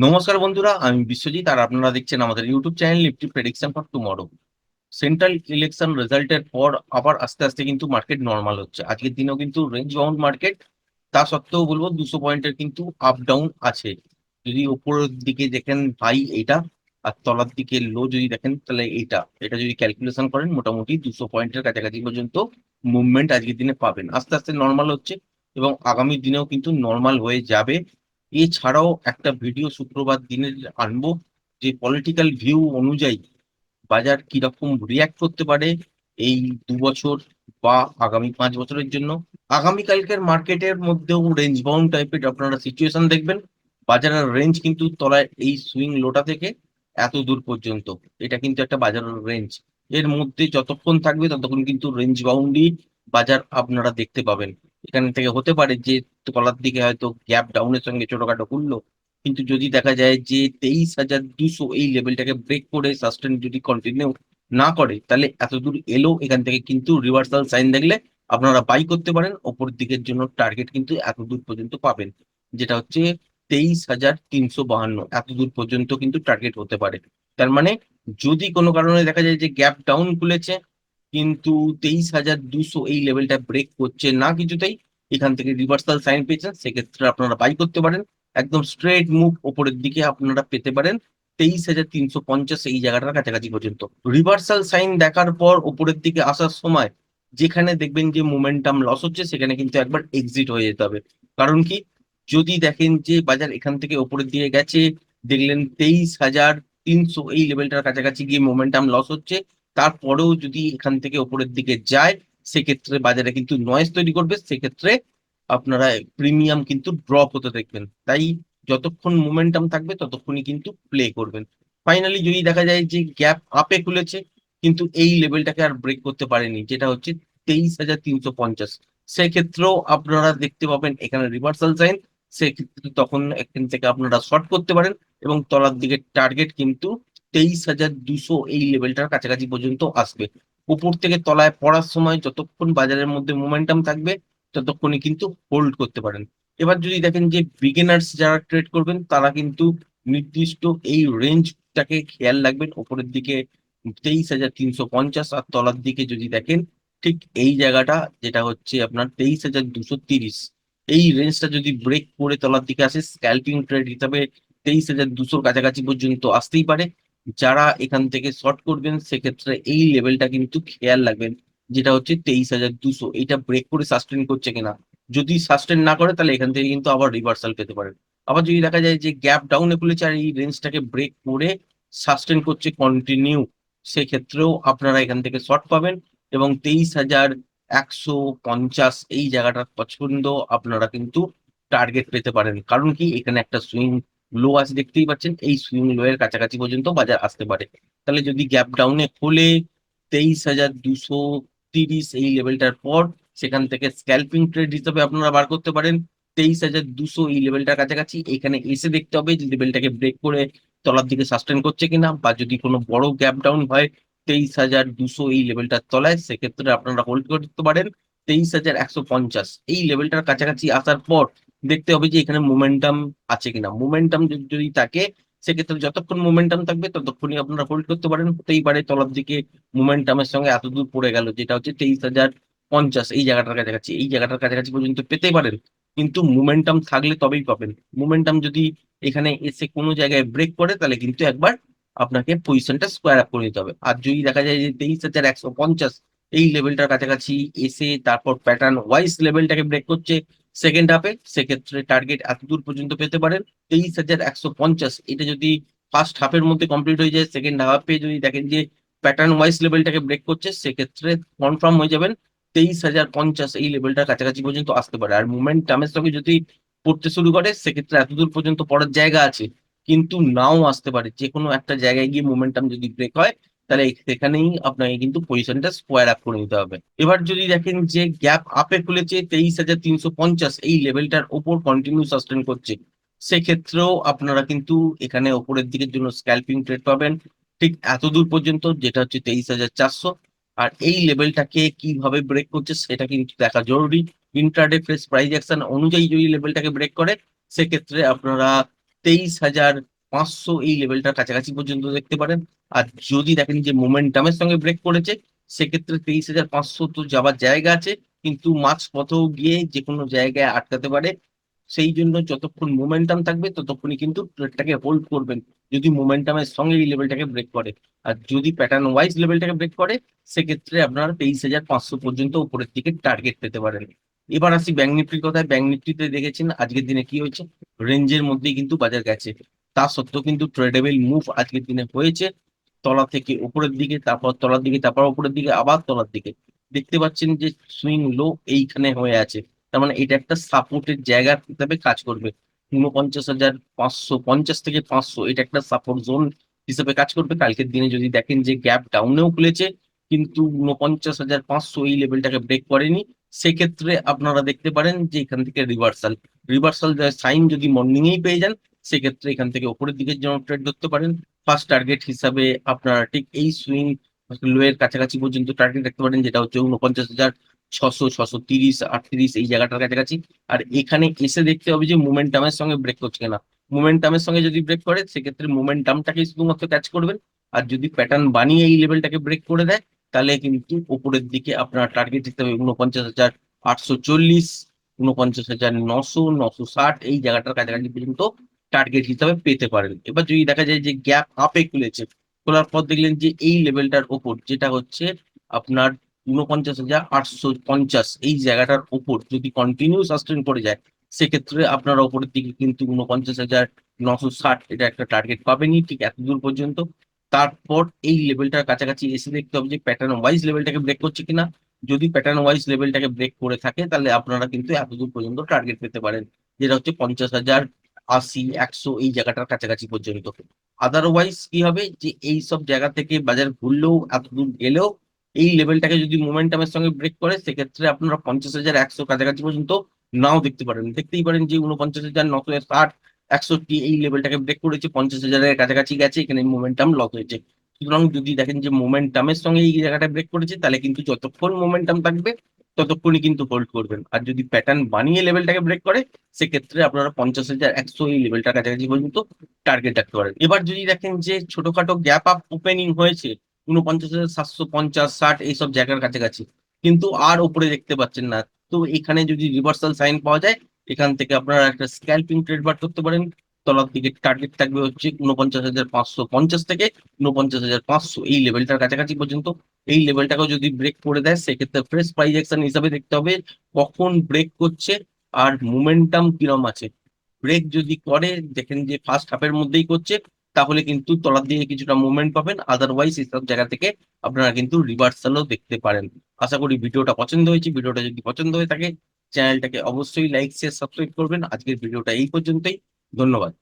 নমস্কার বন্ধুরা, আমি বিশ্বজিৎ আর আপনারা দেখছেন আমাদের YouTube channel Nifty prediction for tomorrow central election রেজাল্টের পর আবার আস্তে আস্তে কিন্তু মার্কেট নর্মাল হচ্ছে। আজকের দিনেও কিন্তু রেঞ্জ বাউন্ড মার্কেট তা সত্ত্বেও বলব দুশো পয়েন্টের কিন্তু আপ ডাউন আছে। যদি উপরের দিকে দেখেন হাই এটা আর তলার দিকে লো যদি দেখেন তাহলে এইটা। এটা যদি ক্যালকুলেশন করেন, মোটামুটি দুশো পয়েন্টের কাছাকাছি পর্যন্ত মুভমেন্ট আজকের দিনে পাবেন। আস্তে আস্তে নর্মাল হচ্ছে এবং আগামী দিনেও কিন্তু নর্মাল হয়ে যাবে। এছাড়াও একটা ভিডিও শুক্রবার দিনের আনব যে পলিটিক্যাল ভিউ অনুযায়ী বাজার কীরকম রিয়াক্ট করতে পারে এই দু বছর বা আগামী পাঁচ বছরের জন্য। আগামীকালকের মার্কেটের মধ্যেও রেঞ্জ বাউন্ড টাইপের আপনারা সিচুয়েশন দেখবেন। বাজারের রেঞ্জ কিন্তু তলায় এই সুইং লোটা থেকে এত দূর পর্যন্ত। এটা কিন্তু একটা বাজারের রেঞ্জ এর মধ্যে যতক্ষণ থাকবে ততক্ষণ কিন্তু রেঞ্জ বাউন্ডই বাজার আপনারা দেখতে পাবেন। এখান থেকে হতে পারে যে তলার দিকে হয়তো গ্যাপ ডাউনের সঙ্গে ছোটখাটো খুললো কিন্তু যদি দেখা যায় যে তেইশ হাজার দুশো এই লেভেলটাকে ব্রেক করে সাস্টেন যদি কন্টিনিউ না করে, তাহলে এত দূর এলো, এখান থেকে কিন্তু রিভার্সাল সাইন দেখলে আপনারা বাই করতে পারেন। ওপর দিকের জন্য টার্গেট কিন্তু এত দূর পর্যন্ত পাবেন, যেটা হচ্ছে তেইশ হাজার তিনশো বাহান্ন। এত দূর পর্যন্ত কিন্তু টার্গেট হতে পারে। তার মানে যদি কোনো কারণে দেখা যায় যে গ্যাপ ডাউন খুলেছে কিন্তু তেইশ হাজার দুশো এই লেভেলটা ব্রেক করছে না কিছুতেই। এখান থেকে রিভার্সাল সাইন পেয়েছেন, সেক্ষেত্রে আপনারা বাই করতে পারেন। একদম স্ট্রেট মুভ ওপরের দিকে আপনারা পেতে পারেন তেইশ হাজার তিনশো পঞ্চাশ এই জায়গাটার কাছাকাছি পর্যন্ত। রিভার্সাল সাইন দেখার পর ওপরের দিকে আসার সময় যেখানে দেখবেন যে মোমেন্টাম লস হচ্ছে, সেখানে কিন্তু একবার এক্সিট হয়ে যেতে হবে। কারণ কি? যদি দেখেন যে বাজার এখান থেকে ওপরের দিকে গেছে, দেখলেন তেইশ হাজার তিনশো এই লেভেলটার কাছাকাছি গিয়ে মোমেন্টাম লস হচ্ছে তারপরেও যদি এখান থেকে ওপরের দিকে যায়, সেক্ষেত্রে বাজারে কিন্তু নয়েজ তৈরি করবে, সেক্ষেত্রে আপনারা প্রিমিয়াম কিন্তু ড্রপ হতে দেখবেন। তাই যতক্ষণ মোমেন্টাম থাকবে, ততক্ষণই কিন্তু প্লে করবেন। ফাইনালি যদি দেখা যায় যে গ্যাপ আপে খুলেছে, কিন্তু এই লেভেলটাকে আর ব্রেক করতে পারেনি, যেটা হচ্ছে তেইশ হাজার তিনশো পঞ্চাশ। সেক্ষেত্রেও আপনারা দেখতে পাবেন এখানে রিভার্সাল সাইন সেক্ষেত্রে তখন এখান থেকে আপনারা শর্ট করতে পারেন এবং তলার দিকে টার্গেট কিন্তু তেইশ হাজার দুশো এই লেভেলটার কাছাকাছি পর্যন্ত আসবে। উপর থেকে তলায় পড়ার সময় যতক্ষণ বাজারের মধ্যে মোমেন্টাম থাকবে, ততক্ষণই কিন্তু হোল্ড করতে পারেন। এবার যদি দেখেন যে বিগিনার্স যারা ট্রেড করবেন, তারা কিন্তু নির্দিষ্ট এই রেঞ্জটাকে খেয়াল রাখবেন। ওপরের দিকে তেইশ হাজার তিনশো পঞ্চাশ আর তলার দিকে যদি দেখেন, ঠিক এই জায়গাটা যেটা হচ্ছে আপনার তেইশ হাজার দুশো তিরিশ। এই রেঞ্জটা যদি ব্রেক করে তলার দিকে আসে স্ক্যাল্পিং ট্রেড হিসাবে তেইশ হাজার দুশোর কাছাকাছি পর্যন্ত আসতেই পারে। যারা এখান থেকে শর্ট করবেন, সেক্ষেত্রে এই লেভেলটা কিন্তু খেয়াল রাখবেন, যেটা হচ্ছে তেইশ হাজার দুশো। এটা ব্রেক করে সাস্টেন করছে কিনা। যদি সাস্টেন না করে, তাহলে এখান থেকে কিন্তু আবার রিভার্সাল পেতে পারেন আবার যদি দেখা যায় যে গ্যাপ ডাউনে খুলেছে আর এই রেঞ্জটাকে ব্রেক করে সাস্টেন করছে কন্টিনিউ সেক্ষেত্রেও আপনারা এখান থেকে শর্ট পাবেন এবং তেইশ হাজার একশো পঞ্চাশ এই জায়গাটার পছন্দ আপনারা কিন্তু টার্গেট পেতে পারেন। কারণ কি? এখানে একটা সুইং লো আছে, দেখতেই পাচ্ছেন, এই সুইং লো এর কাছাকাছি পর্যন্ত বাজার আসতে পারে। তাহলে যদি গ্যাপ ডাউনে খোলে তেইশ হাজার দুশো তিরিশ এই লেভেলটার পর, সেখান থেকে স্ক্যালপিং ট্রেড হিসাবে আপনারা বার করতে পারেন। তেইশ হাজার দুশো এই লেভেলটার কাছাকাছি, এখানে এসে দেখতে হবে যে লেভেলটাকে ব্রেক করে তলার দিকে সাস্টেন করছে কিনা, বা যদি কোনো বড় গ্যাপ ডাউন হয়, তেইশ হাজার দুশো এই লেভেলটার তলায়, সেক্ষেত্রে আপনারা হোল্ড করতে পারেন। তেইশ হাজার একশো পঞ্চাশ এই লেভেলটার কাছাকাছি আসার পর দেখতে হবে যে এখানে মোমেন্টাম আছে কিনা। মোমেন্টাম যদি থাকে, সেক্ষেত্রে যতক্ষণ মোমেন্টাম থাকবে, ততক্ষণই আপনারা হোল্ড করতে পারেন। হতেই পারে তলার দিকে মোমেন্টামের সঙ্গে এত দূর পড়ে গেল, যেটা হচ্ছে তেইশ হাজার পঞ্চাশ, এই জায়গাটার কাছাকাছি, এই জায়গাটার কাছাকাছি পর্যন্ত পেতে পারেন। কিন্তু মোমেন্টাম থাকলে তবেই পাবেন। মোমেন্টাম যদি এখানে এসে কোনো জায়গায় ব্রেক করে, তাহলে কিন্তু একবার আপনাকে পজিশনটা স্কোয়ার আপ করে দিতে হবে। আর যদি দেখা যায় যে তেইশ হাজার একশো পঞ্চাশ, এই লেভেলটার কাছাকাছি এসে তারপর প্যাটার্ন ওয়াইজ লেভেলটাকে ব্রেক করছে সেকেন্ড হাফে সেক্ষেত্রে টার্গেট এত দূর পর্যন্ত পেতে পারেন। তেইশ হাজার একশো পঞ্চাশ, এটা যদি ফার্স্ট হাফের মধ্যে কমপ্লিট হয়ে যায় সেকেন্ড হাফে যদি দেখেন যে প্যাটার্ন ওয়াইজ লেভেলটাকে ব্রেক করছে, সেক্ষেত্রে কনফার্ম হয়ে যাবেন তেইশ হাজার পঞ্চাশ এই লেভেলটার কাছাকাছি পর্যন্ত আসতে পারে। আর মুভমেন্ট টামের সঙ্গে যদি পড়তে শুরু করে, সেক্ষেত্রে এতদূর পর্যন্ত পড়ার জায়গা আছে, কিন্তু নাও আসতে পারে। যে কোনো একটা জায়গায় গিয়ে মোমেন্টাম যদি ব্রেক হয় তাহলে সেখানেই আপনাকে কিন্তু পজিশনটা স্কোয়ার আপ করে নিতে হবে। এবার যদি দেখেন যে গ্যাপ আপে খুলেছে তেইশ হাজার তিনশো পঞ্চাশ, এই লেভেলটার ওপর কন্টিনিউ সাস্টেন করছে, সেক্ষেত্রেও আপনারা কিন্তু এখানে ওপরের দিকের জন্য স্ক্যাল্পিং ট্রেড পাবেন। ঠিক এত দূর পর্যন্ত যেটা হচ্ছে তেইশ হাজার চারশো, আর এই লেভেলটাকে কীভাবে ব্রেক করছে সেটা কিন্তু দেখা জরুরি। ইন্ট্রাডে ফ্রেশ প্রাইস অ্যাকশন অনুযায়ী যদি লেভেলটাকে ব্রেক করে, সেক্ষেত্রে আপনারা তেইশ হাজার পাঁচশো এই লেভেলটার কাছাকাছি পর্যন্ত দেখতে পারেন। আর যদি দেখেন যে মোমেন্টামের সঙ্গে ব্রেক করেছে, সেক্ষেত্রে তেইশ হাজার পাঁচশো তো যাওয়ার জায়গা আছে, কিন্তু মাছ পথেও গিয়ে যে কোনো জায়গায় আটকাতে পারে। সেই জন্য যতক্ষণ মোমেন্টাম থাকবে, ততক্ষণই কিন্তু ট্রেডটাকে হোল্ড করবেন, যদি মোমেন্টামের সঙ্গে এই লেভেলটাকে ব্রেক করে। আর যদি প্যাটার্ন ওয়াইজ লেভেলটাকে ব্রেক করে, সেক্ষেত্রে আপনারা তেইশ হাজার পাঁচশো পর্যন্ত উপরের দিকে টার্গেট পেতে পারেন। এবার আসি ব্যাঙ্ক নিফটির কথায়। ব্যাঙ্ক নিফটিতে দেখেছেন, আজকের দিনে কি হয়েছে? রেঞ্জের মধ্যেই কিন্তু বাজার গেছে। তা সত্ত্বেও কিন্তু ট্রেডেবল মুভ আজকের দিনে হয়েছে। তলা থেকে উপরের দিকে, তারপর তলার দিকে, তারপর উপরের দিকে, আবার তলার দিকে। দেখতে পাচ্ছেন যে সুইং লো এইখানে হয়ে আছে। তার মানে এটা একটা সাপোর্টের জায়গা হিসাবে কাজ করবে। উনপঞ্চাশ হাজার পাঁচশো পঞ্চাশ থেকে পাঁচশো, এটা একটা সাপোর্ট জোন হিসেবে কাজ করবে। কালকের দিনে যদি দেখেন যে গ্যাপ ডাউনেও খুলেছে, কিন্তু উনপঞ্চাশ হাজার পাঁচশো এই লেভেলটাকে ব্রেক করেনি, সেক্ষেত্রে আপনারা দেখতে পারেন যে এখান থেকে রিভার্সাল। রিভার্সাল সাইন যদি মর্নিং এই পেয়ে যান সেক্ষেত্রে এখান থেকে উপরের দিকে যেন ট্রেড ধরতে পারেন। ফার্স্ট টার্গেট হিসাবে আপনারা ঠিক এই সুইং লোয়ের কাছাকাছি পর্যন্ত টার্গেট রাখতে পারেন, যেটা হচ্ছে উনপঞ্চাশ হাজার ছশো ছশো তিরিশ, আটত্রিশ এই জায়গাটার কাছাকাছি। আর এখানে এসে দেখতে হবে যে মোমেন্টামের সঙ্গে ব্রেক করছে কিনা। মোমেন্টামের সঙ্গে যদি ব্রেক করে, সেক্ষেত্রে মোমেন্টামটাকে শুধুমাত্র ক্যাচ করবেন। আর যদি প্যাটার্ন বানিয়ে এই লেভেলটাকে ব্রেক করে দেয়, তাহলে কিন্তু উপরের দিকে আপনার টার্গেট দিতে হবে উনপঞ্চাশ হাজার আটশো চল্লিশ উনপঞ্চাশ হাজার নশো নশো ষাট এই জায়গাটার কাছাকাছি পর্যন্ত টার্গেট হিসাবে পেতে পারেন। এবার যদি দেখা যায় যে গ্যাপ আপে খুলেছে, খোলার পর দেখলেন যে এই লেভেলটার ওপর যেটা হচ্ছে আপনার উনপঞ্চাশ হাজার আটশো পঞ্চাশ, এই জায়গাটার ওপর যদি কন্টিনিউ সাস্টেন করে যায়, সেক্ষেত্রে আপনারা ওপরের দিকে কিন্তু উনপঞ্চাশ হাজার নশো ষাট এটা একটা টার্গেট পাবেনই ঠিক এত দূর পর্যন্ত। তারপর এই লেভেলটার কাছাকাছি এসে দেখতে হবে যে প্যাটার্ন ওয়াইজ লেভেলটাকে ব্রেক করছে কিনা। যদি প্যাটার্ন ওয়াইজ লেভেলটাকে ব্রেক করে থাকে, তাহলে আপনারা কিন্তু এত দূর পর্যন্ত টার্গেট পেতে পারেন, যেটা হচ্ছে পঞ্চাশ হাজার আশি, একশো এই জায়গাটার কাছাকাছি পর্যন্ত। আদারওয়াইজ কি হবে? যে এই সব জায়গা থেকে বাজার ঘুরলেও, এত দূর গেলেও, এই লেভেলটাকে যদি মোমেন্টামের সঙ্গে ব্রেক করে, সেক্ষেত্রে আপনারা পঞ্চাশ হাজার একশো কাছাকাছি পর্যন্ত নাও দেখতে পারেন। দেখতেই পারেন যে উনপঞ্চাশ হাজার নশো ষাট একষট্টি এই লেভেলটাকে ব্রেক করেছে, পঞ্চাশ হাজারের কাছাকাছি গেছে, এখানে মোমেন্টাম লস হয়েছে। সুতরাং যদি দেখেন যে মোমেন্টামের সঙ্গে এই জায়গাটা ব্রেক করেছে, তাহলে কিন্তু যতক্ষণ মোমেন্টাম থাকবে ততক্ষণই কিন্তু হোল্ড করবেন। আর যদি প্যাটার্ন বানিয়ে লেভেলটাকে ব্রেক করে, সেক্ষেত্রে আপনারা পঞ্চাশ হাজার একশো এই লেভেলটার কাছাকাছি পর্যন্ত টার্গেট রাখতে পারেন। এবার যদি দেখেন যে ছোটখাটো গ্যাপ আপ ওপেনিং হয়েছে উনপঞ্চাশ হাজার, সাতশো পঞ্চাশ, ষাট, এইসব জায়গার কাছাকাছি, কিন্তু আর উপরে দেখতে পাচ্ছেন না। তো এখানে যদি রিভার্সাল সাইন পাওয়া যায়, এখান থেকে আপনারা একটা স্ক্যালপিং ট্রেড বার করতে পারেন। তলার দিকে টার্গেট থাকবে হচ্ছে উনপঞ্চাশ হাজার পাঁচশো, পঞ্চাশ থেকে উনপঞ্চাশ হাজার পাঁচশো। এই লেভেলটার কাছাকাছি পর্যন্ত এই লেভেলটাকেও যদি ব্রেক করে দেয়, সেক্ষেত্রে ফ্রেশ প্রাইজ অ্যাকশন হিসাবে দেখতে হবে কখন ব্রেক করছে আর মোমেন্টাম কিরম আছে। ব্রেক যদি করে, দেখেন যে ফার্স্ট হাফের মধ্যেই করছে, তাহলে কিন্তু তলার দিকে কিছুটা মুভমেন্ট পাবেন। আদারওয়াইজ এইসব জায়গা থেকে আপনারা কিন্তু রিভার্সালও দেখতে পারেন। আশা করি ভিডিওটা পছন্দ হয়েছে। ভিডিওটা যদি পছন্দ হয়ে থাকে চ্যানেলটাকে অবশ্যই লাইক শেয়ার সাবস্ক্রাইব করবেন। আজকের ভিডিওটা এই পর্যন্তই। ধন্যবাদ।